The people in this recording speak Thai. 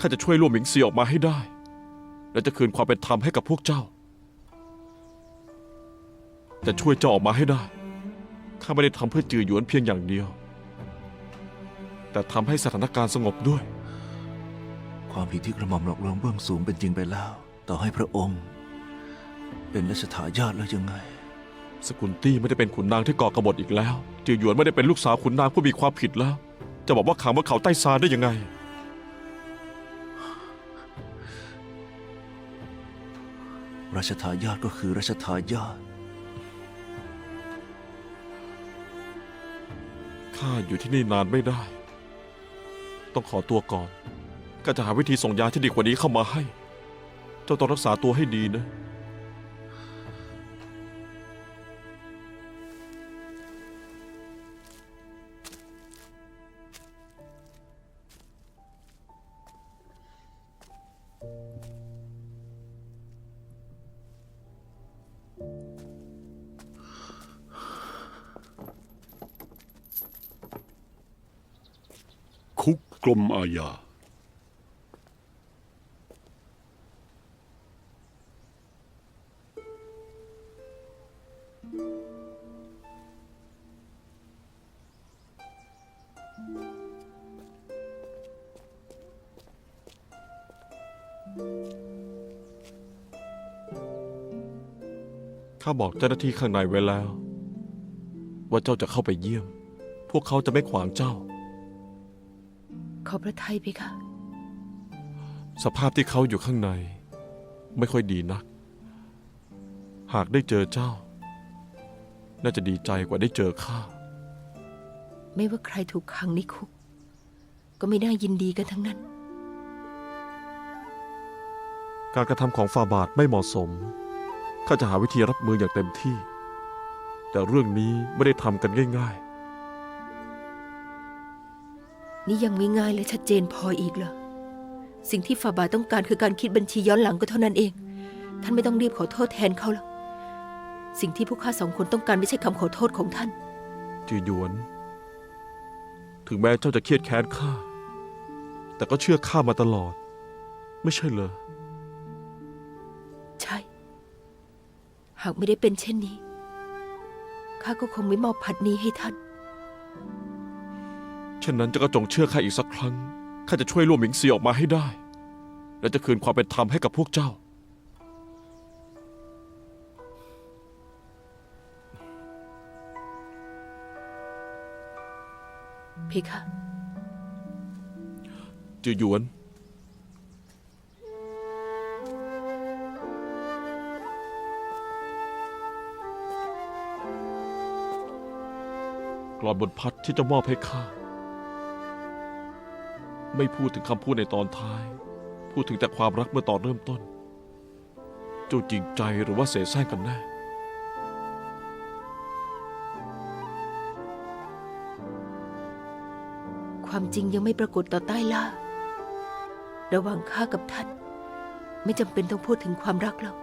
ข้าจะช่วยล่วหมิงเซียออกมาให้ได้ และจะคืนความเป็นธรรมให้กับพวกเจ้า จะช่วยเจ้าออกมาให้ได้ ข้าไม่ได้ทำเพื่อจือหยวนเพียงอย่างเดียว แต่ทำให้สถานการณ์สงบด้วย ความผิดที่กระหม่อมหลอกลวงเบื้องสูงเป็นจริงไปแล้ว ต่อให้พระองค์ เป็นรัชทายาทแล้วยังไง สกุลตี้ไม่ได้เป็นขุนนางที่ก่อกบฏอีกแล้ว จือหยวนไม่ได้เป็นลูกสาวขุนนางผู้มีความผิดแล้ว จะบอกว่าขังว่าเขาใต้ซาได้ยังไง รัชทายาทก็คือรัชทายาทข้าอยู่ที่นี่นานไม่ได้ ต้องขอตัวก่อน ก็จะหาวิธีส่งยาที่ดีกว่านี้เข้ามาให้ เจ้าต้องรักษาตัวให้ดีนะคุก กลมอาญาข้าบอกเจ้าหน้าที่ข้างในไว้แล้ว ว่าเจ้าจะเข้าไปเยี่ยม พวกเขาจะไม่ขวางเจ้า ขอพระไทยเพคะ สภาพที่เขาอยู่ข้างใน ไม่ค่อยดีนัก หากได้เจอเจ้า น่าจะดีใจกว่าได้เจอข้า ไม่ว่าใครถูกขังในคุก ก็ไม่น่ายินดีกันทั้งนั้น การกระทำของฟาบาทไม่เหมาะสม ข้าจะหาวิธีรับมืออย่างเต็มที่ แต่เรื่องนี้ไม่ได้ทำกันง่าย นี่ยังไม่ง่ายและชัดเจนพออีกเหรอ สิ่งที่ฟาบาต้องการคือการคิดบัญชีย้อนหลังก็เท่านั้นเอง ท่านไม่ต้องรีบขอโทษแทนเขาหรอก สิ่งที่พวกข้าสองคนต้องการไม่ใช่คำขอโทษของท่านๆจือหยวน ถึงแม้เจ้าจะเครียดแค้นข้า แต่ก็เชื่อข้ามาตลอด ไม่ใช่เหรอ ใช่ หากไม่ได้เป็นเช่นนี้ ข้าก็คงไม่มอบพัดนี้ให้ท่านเช่นนั้นเจะก็จงเชื่อข้าอีกสักครั้ง ข้าจะช่วยล่วหมิงเซียออกมาให้ได้ และจะคืนความเป็นธรรมให้กับพวกเจ้าเพคะจือหยวนกรอนบนพัดที่เจะมอบให้ข้า ไม่พูดถึงคำพูดในตอนท้าย พูดถึงแต่ความรักเมื่อตอนเริ่มต้น เจ้าจริงใจหรือว่าเสแสร้งกันแน่ความจริงยังไม่ปรากฏต่อใต้ล่า ระหว่างข้ากับท่าน ไม่จำเป็นต้องพูดถึงความรักแล้ว